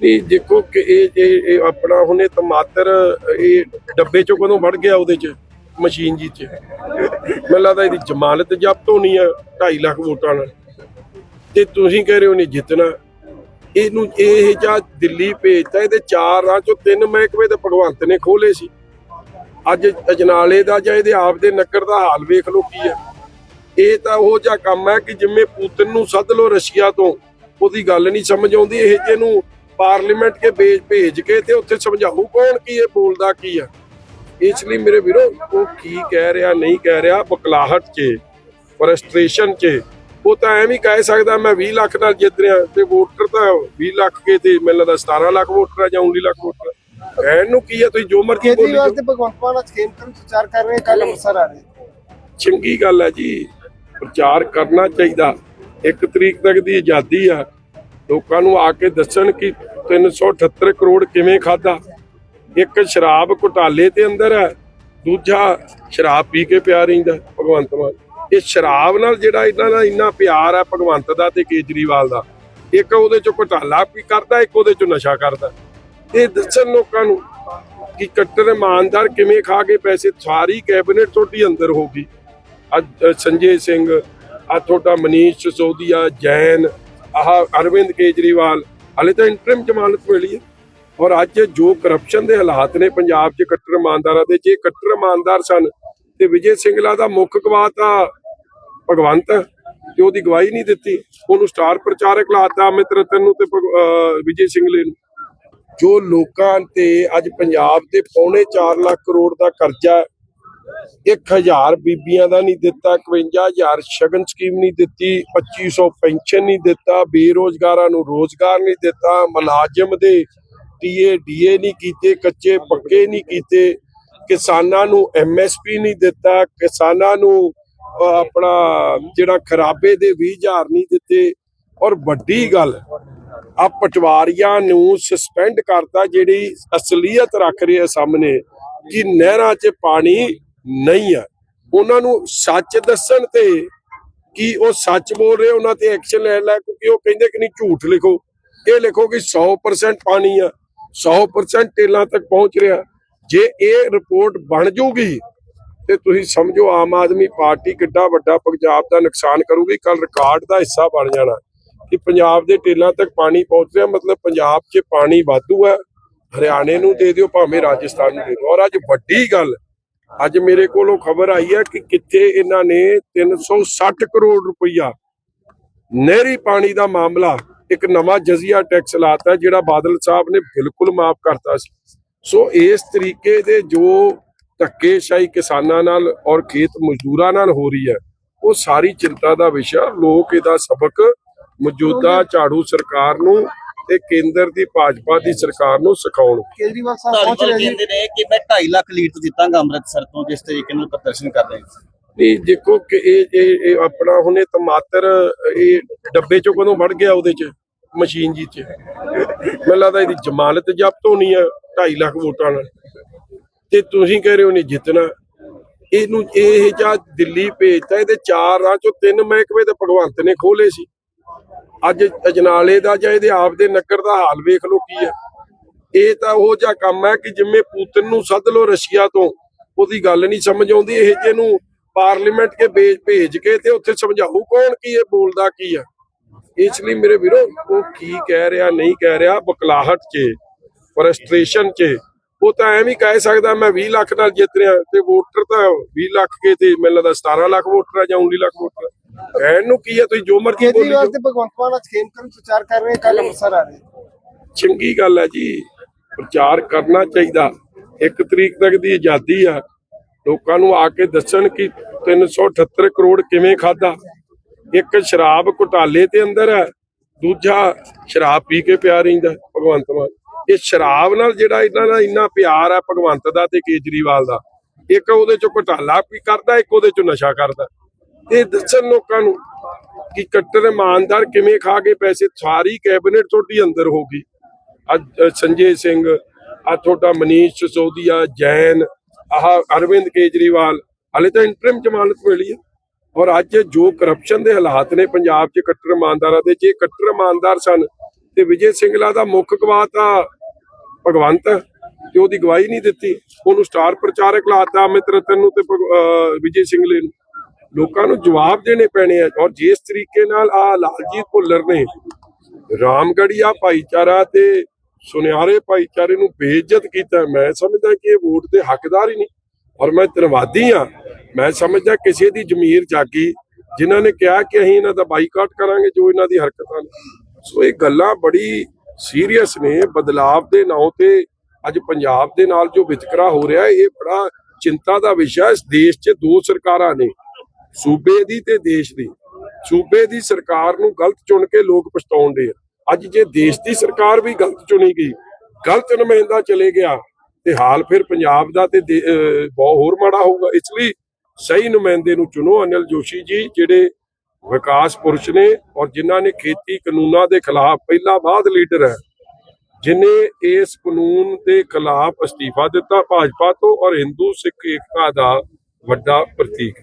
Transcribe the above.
ਨਹੀਂ ਦੇਖੋ ਕਿ ਇਹ ਇਹ ਇਹ ਆਪਣਾ ਹੁਣੇ ਟਮਾਟਰ ਇਹ ਡੱਬੇ ਚੋਂ ਕਦੋਂ ਵੜ ਗਿਆ ਉਹਦੇ ਚ, ਮਸ਼ੀਨ ਜੀ ਚ? ਮੈਨੂੰ ਲੱਗਦਾ ਇਹਦੀ ਜ਼ਮਾਨਤ ਜ਼ਬਤ ਹੋਣੀ ਆ 2.5 ਲੱਖ ਵੋਟਾਂ ਨਾਲ। ਤੇ ਤੁਸੀਂ ਕਹਿ ਰਹੇ ਹੋ ਨਹੀਂ ਜਿੱਤਣਾ। ਇਹਨੂੰ, ਇਹ ਜਾਂ ਦਿੱਲੀ ਭੇਜਤਾ, ਇਹਦੇ ਚਾਰ ਰਾਹ ਚੋਂ ਤਿੰਨ ਮਹਿਕਮੇ ਤੇ ਭਗਵੰਤ ਨੇ ਖੋਲੇ ਸੀ। ਅੱਜ ਅਜਨਾਲੇ ਦਾ ਜਾਂ ਇਹਦੇ ਆਪ ਦੇ ਨਗਰ ਦਾ ਹਾਲ ਵੇਖ ਲੋ ਕੀ ਹੈ ਇਹ ਤਾਂ ਉਹ ਜਿਹਾ ਕੰਮ ਹੈ ਕਿ ਜਿਵੇਂ ਪੂਤਨ ਨੂੰ ਸੱਦ ਲੋ ਰਸ਼ੀਆ ਤੋਂ, ਉਹਦੀ ਗੱਲ ਨਹੀਂ ਸਮਝ ਆਉਂਦੀ, ਇਹ ਜਿਹਨੂੰ ਪਾਰਲੀਮੈਂਟ ਕੇ ਭੇਜ ਭੇਜ ਕੇ ਤੇ ਉੱਥੇ ਸਮਝਾਊ ਕੌਣ ਕੀ ਇਹ ਬੋਲਦਾ ਕੀ ਆ ਇਸ ਲਈ ਮੇਰੇ ਵੀਰੋ ਉਹ ਕੀ ਕਹਿ ਰਿਹਾ ਨਹੀਂ ਕਹਿ ਰਿਹਾ ਬਕਲਾਹਟ 'ਚ ਫਰਸਟ੍ਰੇਸ਼ਨ 'ਚ ਉਹ ਤਾਂ ਐਵੇਂ ਹੀ ਕਹਿ ਸਕਦਾ ਮੈਂ 20 ਲੱਖ ਨਾਲ ਜਿੱਤ ਰਿਹਾ ਤੇ ਵੋਟਰ ਤਾਂ 20 ਲੱਖ ਕੇ ਤੇ ਮੈਨੂੰ ਲੱਗਦਾ 17 ਲੱਖ ਵੋਟਰ ਆ ਜਾਂ 19 ਲੱਖ ਵੋਟਰ ਆ। ਕਹਿਣ ਨੂੰ ਕੀ ਹੈ ਤੁਸੀਂ ਜੋ ਮਰਜ਼ੀ ਬੋਲੀ ਜਾਓ। ਤੇ ਭਗਵੰਤ ਮਾਨ ਅੱਜ ਖੇਮਕਰਨ ਪ੍ਰਚਾਰ ਕਰ ਰਹੇ ਕੱਲ ਅੰਮ੍ਰਿਤਸਰ ਆ ਰਹੇ ਚੰਗੀ ਗੱਲ ਹੈ ਜੀ ਪ੍ਰਚਾਰ ਕਰਨਾ ਚਾਹੀਦਾ ਇੱਕ ਤਰੀਕ ਤੱਕ ਦੀ ਆਜ਼ਾਦੀ ਆ ਲੋਕਾਂ ਨੂੰ ਆ ਕੇ ਦੱਸਣ ਕਿ 378 ਕਰੋੜ ਕਿਵੇਂ ਖਾਦਾ ਇੱਕ ਸ਼ਰਾਬ ਘੁਟਾਲੇ ਦੇ ਅੰਦਰ ਹੈ, ਦੂਜਾ ਸ਼ਰਾਬ ਪੀ ਕੇ ਪਿਆ ਰਹਿੰਦਾ ਭਗਵੰਤ ਮਾਨ। ਇਹ ਸ਼ਰਾਬ ਨਾਲ ਜਿਹੜਾ ਇਹਨਾਂ ਦਾ ਇੰਨਾ ਪਿਆਰ ਹੈ ਭਗਵੰਤ ਦਾ ਤੇ ਕੇਜਰੀਵਾਲ ਦਾ, ਇੱਕ ਉਹਦੇ ਚੋਂ ਘੁਟਾਲਾ ਵੀ ਕਰਦਾ, ਇੱਕ ਉਹਦੇ ਚੋਂ ਨਸ਼ਾ ਕਰਦਾ। ਇਹ ਦੱਸਣ ਲੋਕਾਂ ਨੂੰ ਕਿ ਕੱਟਰ ਇਮਾਨਦਾਰ ਕਿਵੇਂ ਖਾ ਕੇ ਪੈਸੇ, ਸਾਰੀ ਕੈਬਨਿਟ ਤੁਹਾਡੀ ਅੰਦਰ ਹੋਗੀ ਅੱਜ ਸੰਜੇ ਸਿੰਘ, ਆ ਤੁਹਾਡਾ ਮਨੀਸ਼ ਸਿਸੋਦੀਆ, ਜੈਨ ਆਹ ਅਰਵਿੰਦ ਕੇਜਰੀਵਾਲ ਹਲੇ ਤਾਂ ਇੰਟਰਮ ਜ਼ਮਾਨਤ ਮਿਲੀ ਹੈ। ਔਰ ਅੱਜ ਜੋ ਕਰਪਸ਼ਨ ਦੇ ਹਾਲਾਤ ਨੇ ਪੰਜਾਬ 'ਚ ਕੱਟਰ ਇਮਾਨਦਾਰਾਂ ਦੇ, ਜੇ ਕੱਟਰ ਇਮਾਨਦਾਰ ਸਨ ਤੇ ਵਿਜੇ ਸਿੰਗਲਾ ਦਾ ਮੁੱਖ ਗਵਾਹ ਤਾਂ ਭਗਵੰਤ ਤੇ ਉਹਦੀ ਗਵਾਹੀ ਨਹੀਂ ਦਿੱਤੀ। ਉਹਨੂੰ ਸਟਾਰ ਪ੍ਰਚਾਰਕ ਲਾਤਾ ਅਮਿਤ ਰਤਨ ਨੂੰ ਤੇ ਵਿਜੇ ਸਿੰਗਲੇ ਨੂੰ। ਜੋ ਲੋਕਾਂ ਤੇ ਅੱਜ ਪੰਜਾਬ ਦੇ ਪੌਣੇ 4 ਲੱਖ ਕਰੋੜ ਦਾ ਕਰਜ਼ਾ 1000 ਬੀਬੀਆਂ ਦਾ ਨਹੀਂ ਦਿੱਤਾ 51000 ਸ਼ਗਨ ਸਕੀਮ ਨਹੀਂ ਦਿੱਤੀ 2500 ਪੈਨਸ਼ਨ ਨਹੀਂ ਦਿੱਤਾ, ਬੇਰੋਜ਼ਗਾਰਾਂ ਨੂੰ ਰੋਜ਼ਗਾਰ ਨਹੀਂ ਦਿੱਤਾ, ਮੁਲਾਜ਼ਮ ਦੇ ਟੀਏ ਡੀਏ ਨਹੀਂ ਕੀਤੇ, ਕੱਚੇ ਪੱਕੇ ਨਹੀਂ ਕੀਤੇ, ਕਿਸਾਨਾਂ ਨੂੰ ਐਮਐਸਪੀ ਨਹੀਂ ਦਿੱਤਾ, ਕਿਸਾਨਾਂ ਨੂੰ ਆਪਣਾ ਜਿਹੜਾ ਖਰਾਬੇ ਦੇ 20000 ਨਹੀਂ ਦਿੱਤੇ। ਔਰ ਵੱਡੀ ਗੱਲ, ਆ ਪਟਵਾਰੀਆਂ ਨੂੰ ਸਸਪੈਂਡ ਕਰਤਾ ਜਿਹੜੀ ਅਸਲੀਅਤ ਰੱਖ ਰਹੀ ਹੈ ਸਾਹਮਣੇ, ਕਿ ਨਹਿਰਾਂ 'ਚ ਪਾਣੀ ਨਹੀਂ ਆ। ਉਹਨਾਂ ਨੂੰ ਸੱਚ ਦੱਸਣ ਤੇ ਕਿ ਉਹ ਸੱਚ ਬੋਲ ਰਹੇ, ਉਹਨਾਂ ਤੇ ਐਕਸ਼ਨ ਲੈ ਲੈ, ਕਿਉਂਕਿ ਉਹ ਕਹਿੰਦੇ ਕਿ ਨਹੀਂ ਝੂਠ ਲਿਖੋ। ਇਹ ਲਿਖੋ ਕਿ 100% ਪਾਣੀ ਆ। 100% ਟੇਲਾਂ ਤੱਕ ਪਹੁੰਚ ਰਿਹਾ। ਜੇ ਇਹ ਰਿਪੋਰਟ ਬਣ ਜੂਗੀ, ਤੇ ਤੁਸੀਂ ਸਮਝੋ ਆਮ ਆਦਮੀ ਪਾਰਟੀ ਕਿੱਡਾ ਵੱਡਾ ਪੰਜਾਬ ਦਾ ਨੁਕਸਾਨ ਕਰੂਗੀ। ਕੱਲ ਰਿਕਾਰਡ ਦਾ ਹਿੱਸਾ ਬਣ ਜਾਣਾ ਕਿ ਪੰਜਾਬ ਦੇ ਟੇਲਾਂ ਤੱਕ ਪਾਣੀ ਪਹੁੰਚ ਰਿਹਾ। ਮਤਲਬ ਪੰਜਾਬ 'ਚ ਪਾਣੀ ਵਾਧੂ ਹੈ ਹਰਿਆਣੇ ਨੂੰ ਦੇ ਦਿਓ, ਭਾਵੇਂ ਰਾਜਸਥਾਨ ਨੂੰ ਦੇ ਦਿਓ। ਔਰ ਅੱਜ ਵੱਡੀ ਗੱਲ ਅੱਜ ਮੇਰੇ ਕੋਲੋਂ ਖਬਰ ਆਈ ਹੈ ਕਿ ਕਿੱਥੇ ਇਹਨਾਂ ਨੇ 360 ਕਰੋੜ ਰੁਪਈਆ ਨਹਿਰੀ ਪਾਣੀ ਦਾ ਮਾਮਲਾ ਇੱਕ ਨਵਾਂ ਜਜ਼ੀਆ ਟੈਕਸ ਲਾਤਾ ਜਿਹੜਾ ਬਾਦਲ ਸਾਹਿਬ ਨੇ ਬਿਲਕੁਲ ਮਾਫ ਕਰਤਾ ਸੀ। ਸੋ ਇਸ ਤਰੀਕੇ ਦੇ ਜੋ ਧੱਕੇਸ਼ਾਹੀ ਕਿਸਾਨਾਂ ਨਾਲ ਔਰ ਖੇਤ ਮਜ਼ਦੂਰਾਂ ਨਾਲ ਹੋ ਰਹੀ ਹੈ ਉਹ ਸਾਰੀ ਚਿੰਤਾ ਦਾ ਵਿਸ਼ਾ ਲੋਕ ਇਹਦਾ ਸਬਕ ਮੌਜੂਦਾ ਝਾੜੂ ਸਰਕਾਰ ਨੂੰ ਤੇ ਕੇਂਦਰ ਦੀ ਭਾਜਪਾ ਦੀ ਸਰਕਾਰ ਨੂੰ ਸਿਖਾਉਣ। ਕੇਜਰੀਵਾਲ ਸਾਹਿਬ ਪਹੁੰਚ ਰਹੇ ਕਹਿੰਦੇ ਨੇ ਕਿ ਮੈਂ 2.5 ਲੱਖ ਲੀਡ ਜਿੱਤਾਂਗਾ ਅੰਮ੍ਰਿਤਸਰ ਤੋਂ ਜਿਸ ਤਰੀਕੇ ਨਾਲ ਪ੍ਰਦਰਸ਼ਨ ਕਰ ਰਹੇ ਹਾਂ ਨਹੀਂ ਦੇਖੋ ਕਿ ਇਹ ਇਹ ਇਹ ਆਪਣਾ ਹੁਣੇ ਟਮਾਟਰ ਇਹ ਡੱਬੇ ਚੋਂ ਕਦੋਂ ਵੜ ਗਿਆ ਉਹਦੇ ਚ ਮਸ਼ੀਨ ਜੀ ਚ? ਮੈਨੂੰ ਲੱਗਦਾ ਇਹਦੀ ਜ਼ਮਾਨਤ ਜ਼ਬਤ ਹੋਣੀ ਆ 2.5 ਲੱਖ ਵੋਟਾਂ ਨਾਲ। ਤੇ ਤੁਸੀਂ ਕਹਿ ਰਹੇ ਹੋ ਨਹੀਂ ਜਿੱਤਣਾ। ਇਹਨੂੰ ਇਹ ਜਾਂ ਦਿੱਲੀ ਭੇਜਤਾ ਇਹਦੇ ਚਾਰ ਰਾਹ ਚੋਂ ਤਿੰਨ ਮਹਿਕਮੇ ਤੇ ਭਗਵੰਤ ਨੇ ਖੋਲੇ ਸੀ। ਅੱਜ ਅਜਨਾਲੇ ਦਾ ਜਾਂ ਇਹਦੇ ਆਪ ਦੇ ਨਗਰ ਦਾ ਹਾਲ ਵੇਖ ਲੋ ਕੀ ਹੈ। ਇਹ ਤਾਂ ਉਹ ਜਿਹਾ ਕੰਮ ਹੈ ਕਿ ਜਿਵੇਂ ਪੂਤਨ ਨੂੰ ਸੱਦ ਲਓ ਰਸ਼ੀਆ ਤੋਂ, ਉਹਦੀ ਗੱਲ ਨਹੀਂ ਸਮਝ ਆਉਂਦੀ, ਇਹ ਜਿਹਨੂੰ ਪਾਰਲੀਮੈਂਟ ਕੇ ਭੇਜ ਭੇਜ ਕੇ ਤੇ ਉੱਥੇ ਸਮਝਾਊ ਕੌਣ ਕੀ ਇਹ ਬੋਲਦਾ ਕੀ ਆ ਇਸ ਲਈ ਮੇਰੇ ਵੀਰੋ, ਉਹ ਕੀ ਕਹਿ ਰਿਹਾ, ਨਹੀਂ ਕਹਿ ਰਿਹਾ ਬਕਲਾਹਟ 'ਚ ਫਰਸਟ੍ਰੇਸ਼ਨ 'ਚ। ਉਹ ਤਾਂ ਐਵੇਂ ਹੀ ਕਹਿ ਸਕਦਾ, ਮੈਂ 20 ਲੱਖ ਨਾਲ ਜਿੱਤ ਰਿਹਾ ਤੇ ਵੋਟਰ ਤਾਂ 20 ਲੱਖ ਕੇ ਤੇ ਮੈਨੂੰ ਲੱਗਦਾ 17 ਲੱਖ ਵੋਟਰ ਆ ਜਾਂ 19 ਲੱਖ ਵੋਟਰ ਆ। ਕਹਿਣ ਨੂੰ ਕੀ ਹੈ ਤੁਸੀਂ ਜੋ ਮਰਜ਼ੀ ਬੋਲੀ ਕੇਜਰੀਵਾਲ ਜਾਓ। ਤੇ ਭਗਵੰਤ ਮਾਨ ਅੱਜ ਖੇਮਕਰਨ ਪ੍ਰਚਾਰ ਕਰ ਰਹੇ ਕੱਲ ਅੰਮ੍ਰਿਤਸਰ ਆ ਰਹੇ। ਚੰਗੀ ਗੱਲ ਹੈ ਜੀ ਪ੍ਰਚਾਰ ਕਰਨਾ ਚਾਹੀਦਾ। ਇੱਕ ਤਰੀਕ ਤੱਕ ਦੀ ਆਜ਼ਾਦੀ ਆ। ਲੋਕਾਂ ਨੂੰ ਆ ਕੇ ਦੱਸਣ ਕਿ 378 ਕਰੋੜ ਕਿਵੇਂ ਖਾਦਾ ਇੱਕ ਸ਼ਰਾਬ ਘੁਟਾਲੇ ਤੇ ਅੰਦਰ ਹੈ ਦੂਜਾ ਸ਼ਰਾਬ ਪੀ ਕੇ ਪਿਆ ਰਹਿੰਦਾ ਭਗਵੰਤ ਮਾਨ। ਇਹ ਸ਼ਰਾਬ ਨਾਲ ਜਿਹੜਾ ਇਹਨਾਂ ਦਾ ਇੰਨਾ ਪਿਆਰ ਹੈ ਭਗਵੰਤ ਦਾ ਤੇ ਕੇਜਰੀਵਾਲ ਦਾ। ਇੱਕ ਉਹਦੇ ਚੋਂ ਘੁਟਾਲਾ ਵੀ ਕਰਦਾ ਇੱਕ ਉਹਦੇ ਚੋਂ ਨਸ਼ਾ ਕਰਦਾ। ਇਹ ਦੱਸਣ ਲੋਕਾਂ ਨੂੰ ਕਿ ਕੱਟਰ ਇਮਾਨਦਾਰ ਕਿਵੇਂ ਖਾ ਕੇ ਪੈਸੇ ਸਾਰੀ ਕੈਬਨਿਟ ਤੁਹਾਡੀ ਅੰਦਰ ਹੋਗੀ ਅੱਜ ਸੰਜੇ ਸਿੰਘ, ਆ ਤੁਹਾਡਾ ਮਨੀਸ਼ ਸਿਸੋਦੀਆ, ਜੈਨ, ਆਹ ਅਰਵਿੰਦ ਕੇਜਰੀਵਾਲ, ਹਲੇ ਤਾਂ ਇੰਟਰਮ ਜ਼ਮਾਨਤ ਮਿਲੀ ਹੈ ਔਰ ਅੱਜ ਜੋ ਕਰਪਸ਼ਨ ਦੇ ਹਾਲਾਤ ਨੇ ਪੰਜਾਬ 'ਚ ਕੱਟਰ ਇਮਾਨਦਾਰਾਂ ਦੇ, ਜੇ ਕੱਟਰ ਇਮਾਨਦਾਰ ਸਨ ਤੇ ਵਿਜੇ ਸਿੰਗਲਾ ਦਾ ਮੁੱਖ ਗਵਾਹ ਤਾਂ ਭਗਵੰਤ ਤੇ ਉਹਦੀ ਗਵਾਹੀ ਨਹੀਂ ਦਿੱਤੀ। ਉਹਨੂੰ ਸਟਾਰ ਪ੍ਰਚਾਰਕ ਲਾਤਾ ਅਮਿਤ ਰਤਨ ਨੂੰ ਤੇ ਭਗ- ਵਿਜੇ ਸਿੰਗਲੇ ਨੂੰ। ਲੋਕਾਂ ਨੂੰ ਜਵਾਬ ਦੇਣੇ ਪੈਣੇ ਆ ਔਰ ਜਿਸ ਤਰੀਕੇ ਨਾਲ ਆ ਲਾਲਜੀਤ ਭੁੱਲਰ ਨੇ ਰਾਮਗੜੀਆ ਭਾਈਚਾਰਾ ਤੇ ਸੁਨਿਆਰੇ ਭਾਈਚਾਰੇ ਨੂੰ ਬੇਇੱਜ਼ਤ ਕੀਤਾ, ਮੈਂ ਸਮਝਦਾ ਕਿ ਇਹ ਵੋਟ ਦੇ ਹੱਕਦਾਰ ਹੀ ਨਹੀਂ। ਔਰ ਮੈਂ ਧੰਨਵਾਦੀ ਆ ਮੈਂ ਸਮਝਦਾ ਕਿਸੇ ਦੀ ਜ਼ਮੀਰ ਜਾਗੀ, ਜਿਨ੍ਹਾਂ ਨੇ ਕਿਹਾ ਕਿ ਅਸੀਂ ਇਹਨਾਂ ਦਾ ਬਾਈਕਾਟ ਕਰਾਂਗੇ ਜੋ ਇਹਨਾਂ ਦੀ ਹਰਕਤਾਂ ਨੇ। ਸੋ ਇਹ ਗੱਲਾਂ ਬੜੀ ਸੀਰੀਅਸ ਨੇ, ਬਦਲਾਵ ਦੇ ਨਾਂ ਤੇ ਅੱਜ ਪੰਜਾਬ ਦੇ ਨਾਲ ਜੋ ਵਿਤਕਰਾ ਹੋ ਰਿਹਾ, ਇਹ ਬੜਾ ਚਿੰਤਾ ਦਾ ਵਿਸ਼ਾ ਇਸ ਦੇਸ਼ 'ਚ ਦੋ ਸਰਕਾਰਾਂ ਨੇ ਸੂਬੇ ਦੀ ਤੇ ਦੇਸ਼ ਦੀ। ਸੂਬੇ ਦੀ ਸਰਕਾਰ ਨੂੰ ਗਲਤ ਚੁਣ ਕੇ ਲੋਕ ਪਛਤਾਉਂਦੇ ਆ। ਅੱਜ ਜੇ ਦੇਸ਼ ਦੀ ਸਰਕਾਰ ਵੀ ਗਲਤ ਚੁਣੀ ਗਈ, ਗਲਤ ਨੁਮਾਇੰਦਾ ਚਲੇ ਗਿਆ, ਤੇ ਹਾਲ ਫਿਰ ਪੰਜਾਬ ਦਾ ਤੇ ਦੇ- ਬਹੁਤ ਹੋਰ ਮਾੜਾ ਹੋਊਗਾ। ਇਸ ਲਈ ਸਹੀ ਨੁਮਾਇੰਦੇ ਨੂੰ ਚੁਣੋ ਅਨਿਲ ਜੋਸ਼ੀ ਜੀ, ਜਿਹੜੇ ਵਿਕਾਸ ਪੁਰਸ਼ ਨੇ ਔਰ ਜਿਨ੍ਹਾਂ ਨੇ ਖੇਤੀ ਕਾਨੂੰਨਾਂ ਦੇ ਖਿਲਾਫ ਪਹਿਲਾ ਬਾਅਦ ਲੀਡਰ ਹੈ, ਜਿਨੇ ਇਸ ਕਾਨੂੰਨ ਦੇ ਖਿਲਾਫ ਅਸਤੀਫਾ ਦਿੱਤਾ ਭਾਜਪਾ ਤੋਂ ਔਰ ਹਿੰਦੂ ਸਿੱਖ ਏਕਤਾ ਦਾ ਵੱਡਾ ਪ੍ਰਤੀਕ।